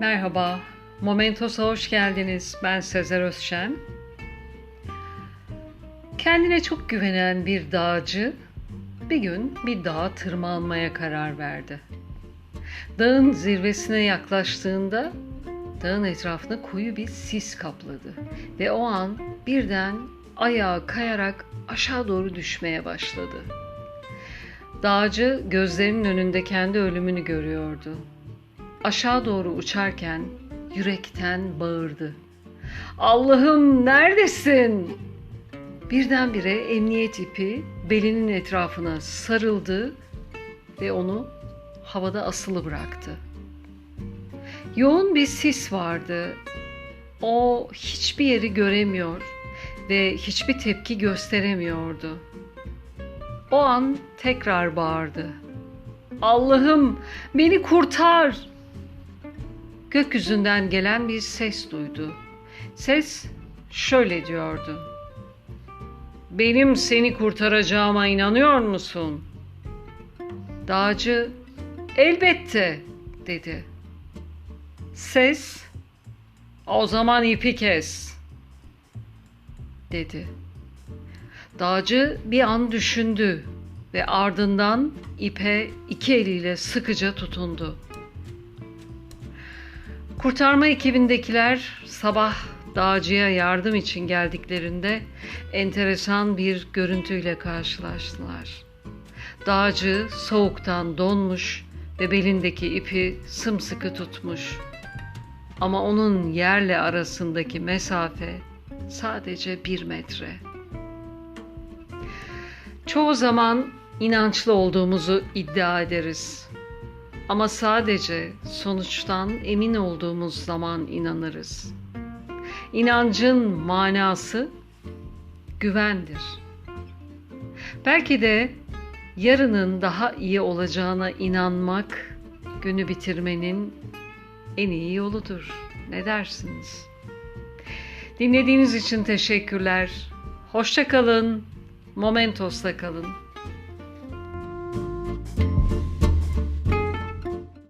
Merhaba, Momentos'a hoş geldiniz. Ben Sezer Özşen. Kendine çok güvenen bir dağcı bir gün bir dağa tırmanmaya karar verdi. Dağın zirvesine yaklaştığında dağın etrafını koyu bir sis kapladı ve o an birden ayağa kayarak aşağı doğru düşmeye başladı. Dağcı gözlerinin önünde kendi ölümünü görüyordu. Aşağı doğru uçarken yürekten bağırdı. Allah'ım neredesin? Birdenbire emniyet ipi belinin etrafına sarıldı ve onu havada asılı bıraktı. Yoğun bir sis vardı. O hiçbir yeri göremiyor ve hiçbir tepki gösteremiyordu. O an tekrar bağırdı. Allah'ım beni kurtar. Gökyüzünden gelen bir ses duydu. Ses şöyle diyordu. Benim seni kurtaracağıma inanıyor musun? Dağcı elbette dedi. Ses o zaman ipi kes dedi. Dağcı bir an düşündü ve ardından ipe iki eliyle sıkıca tutundu. Kurtarma ekibindekiler sabah dağcıya yardım için geldiklerinde enteresan bir görüntüyle karşılaştılar. Dağcı soğuktan donmuş ve belindeki ipi sımsıkı tutmuş. Ama onun yerle arasındaki mesafe sadece bir metre. Çoğu zaman inançlı olduğumuzu iddia ederiz. Ama sadece sonuçtan emin olduğumuz zaman inanırız. İnancın manası güvendir. Belki de yarının daha iyi olacağına inanmak günü bitirmenin en iyi yoludur. Ne dersiniz? Dinlediğiniz için teşekkürler. Hoşça kalın. Momentos'ta kalın.